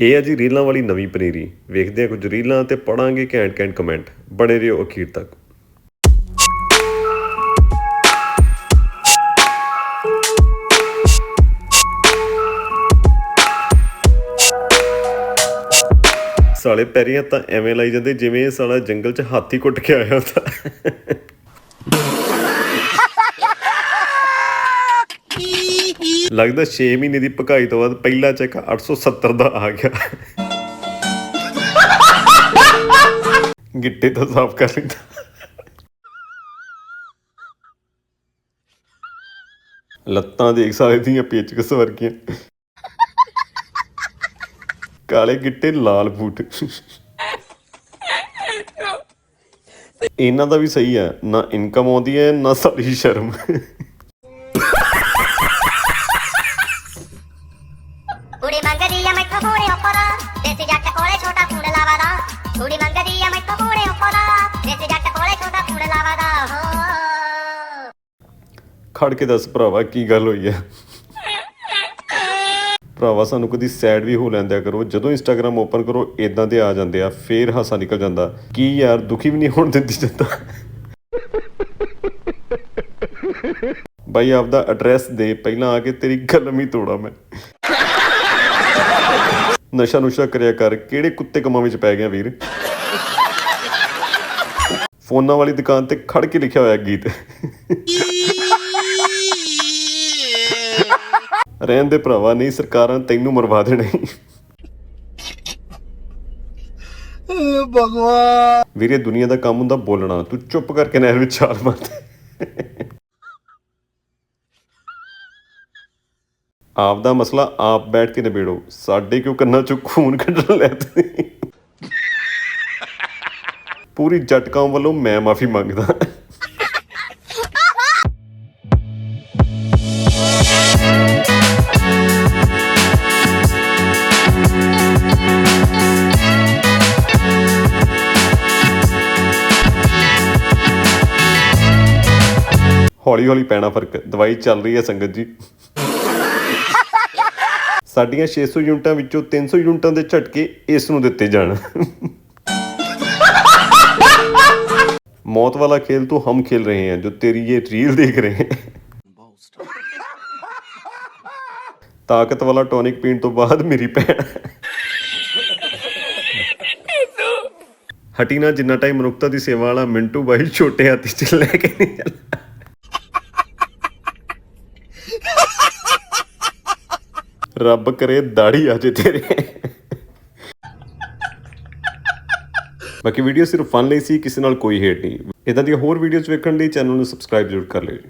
ਇਹ ਹੈ ਜੀ ਰੀਲਾਂ ਵਾਲੀ ਨਵੀਂ ਪਨੀਰੀ। ਵੇਖਦੇ ਹਾਂ ਕੁਝ ਰੀਲਾਂ ਤੇ ਪੜਾਂਗੇ ਘੈਂਟ ਘੈਂਟ ਕਮੈਂਟ ਬਣੇ ਰਹੋ ਅਖੀਰ ਤੱਕ। ਸਾਲੇ ਪੈਰੀਆਂ ਤਾਂ ਐਵੇਂ ਲਾਈ ਜਾਂਦੇ ਜਿਵੇਂ ਸਾਲਾ ਜੰਗਲ 'ਚ ਹਾਥੀ ਕੁੱਟ ਕੇ ਆਇਆ ਹੁੰਦਾ। ਲੱਗਦਾ 6 ਮਹੀਨੇ ਦੀ ਭਕਾਈ ਤੋਂ ਬਾਅਦ ਪਹਿਲਾ ਚੈੱਕ 870 ਦਾ ਆ ਗਿਆ। ਗਿੱਟੇ ਤਾਂ ਸਾਫ਼ ਕਰ ਲੈਂਦਾ ਲੱਤਾਂ ਦੇਖ ਸਾਰੇ ਦੀਆਂ ਪੇਚਕਸ ਵਰਗੀਆਂ ਕਾਲੇ ਗਿੱਟੇ, ਲਾਲ ਬੂਟ। ਇਹਨਾਂ ਦਾ ਵੀ ਸਹੀ ਹੈ ਨਾ ਇਨਕਮ ਆਉਂਦੀ ਹੈ, ਨਾ ਸਾਡੀ ਸ਼ਰਮ। ਮੰਗਦੀ ਆ ਮੈਥੋਂ ਪੂਰੇ ਉੱਪਰ। ਦੇਸੀ ਜੱਟ ਕੋਲੇ ਛੋਟਾ ਫੂੜ ਲਾਵਾ ਦਾ ਕੁੜੀ ਮੰਗਦੀ ਆ ਮੈਥੋਂ ਪੂਰੇ ਉੱਪਰ। ਦੇਸੀ ਜੱਟ ਕੋਲੇ ਛੋਟਾ ਫੂੜ ਲਾਵਾ ਦਾ ਹੋ ਖੜ ਕੇ ਦੱਸ ਭਰਾਵਾ, ਕੀ ਗੱਲ ਹੋਈ ਹੈ? ਭਰਾਵਾ, ਸਾਨੂੰ ਕਦੀ ਸੈਡ ਵੀ ਹੋ ਲੈਂਦਿਆ ਕਰੋ। ਜਦੋਂ ਇੰਸਟਾਗ੍ਰam ਓਪਨ ਕਰੋ ਇਦਾਂ ਦੇ ਆ ਜਾਂਦੇ ਆ, ਫੇਰ ਹਾਸਾ ਨਿਕਲ ਜਾਂਦਾ। ਕੀ ਯਾਰ, ਦੁਖੀ ਵੀ ਨਹੀਂ ਹੋਣ ਦਿੰਦੀ ਜੱਤਾ ਬਾਈ, ਆਪਦਾ ਐਡਰੈਸ ਦੇ, ਪਹਿਲਾਂ ਆ ਕੇ ਤੇਰੀ ਕਲਮ ਹੀ ਤੋੜਾ ਮੈਂ। ਨਸ਼ਾ ਨੁਸ਼ਾ ਕਰਿਆ ਕਰ ਕਿਹੜੇ ਕੁੱਤੇ ਕੰਮਾਂ ਵਿੱਚ ਪੈ ਗਿਆ ਵੀਰ? ਫੋਨਾਂ ਵਾਲੀ ਦੁਕਾਨ ਤੇ ਖੜ ਕੇ ਲਿਖਿਆ ਹੋਇਆ ਗੀਤ। ਰਹਿਣ ਦੇ ਭਰਾਵਾ ਨਹੀਂ ਸਰਕਾਰਾਂ ਤੈਨੂੰ ਮਰਵਾ ਦੇਣੇ। ਭਗਵਾਨ। ਵੀਰੇ ਦੁਨੀਆ ਦਾ ਕੰਮ ਹੁੰਦਾ ਬੋਲਣਾ ਤੂੰ ਚੁੱਪ ਕਰਕੇ ਨਹਿਰ ਵਿੱਚ ਛਾਲ ਮਾਰ ਆਪ ਦਾ ਮਸਲਾ ਆਪ ਬੈਠ ਕੇ ਨਿਬੇੜੋ। ਸਾਡੇ ਕਿਉਂ ਕੰਨਾਂ ਚੋਂ ਖੂਨ ਕੱਢਣ ਲੈ ਤੁਸੀਂ ਪੂਰੀ ਜੱਟ ਕੌਮ ਵੱਲੋਂ ਮੈਂ ਮਾਫੀ ਮੰਗਦਾ। ਹੌਲੀ ਹੌਲੀ ਪੈਣਾ ਫ਼ਰਕ। ਦਵਾਈ ਚੱਲ ਰਹੀ ਹੈ ਸੰਗਤ ਜੀ। ਸਾਡੀਆਂ 600 ਯੂਨਿਟਾਂ ਵਿੱਚੋਂ 300 ਯੂਨਿਟਾਂ ਦੇ ਝਟਕੇ ਇਸ ਨੂੰ ਦਿੱਤੇ ਜਾਣ मौत वाला खेल तो हम खेल रहे हैं जो तेरी ये रील देख रहे हैं ਤਾਕਤ ਵਾਲਾ ਟੌਨਿਕ ਪੀਣ ਤੋਂ ਬਾਅਦ ਮੇਰੀ ਭੈਣ ਹਟੀ ਨਾ ਜਿੰਨਾ ਟਾਈਮ ਮਨੁੱਖਤਾ ਦੀ ਸੇਵਾ ਵਾਲਾ ਮਿੰਟੂ ਬਾਈ ਛੋਟੇ ਹਾਥੀ ਚ ਲੈ ਕੇ ਨਹੀਂ ਚੱਲਾ ਰੱਬ ਕਰੇ ਦਾੜੀ ਆ ਜੇ ਤੇਰੇ। ਬਾਕੀ ਵੀਡੀਓ ਸਿਰਫ ਫਨ ਲਈ ਸੀ, ਕਿਸੇ ਨਾਲ ਕੋਈ ਹੇਟ ਨਹੀਂ। ਇਦਾਂ ਦੀਆਂ ਹੋਰ ਵੀਡੀਓਜ਼ ਵੇਖਣ ਲਈ ਚੈਨਲ ਨੂੰ ਸਬਸਕ੍ਰਾਈਬ ਜ਼ਰੂਰ ਕਰ ਲਿਓ ਜੀ।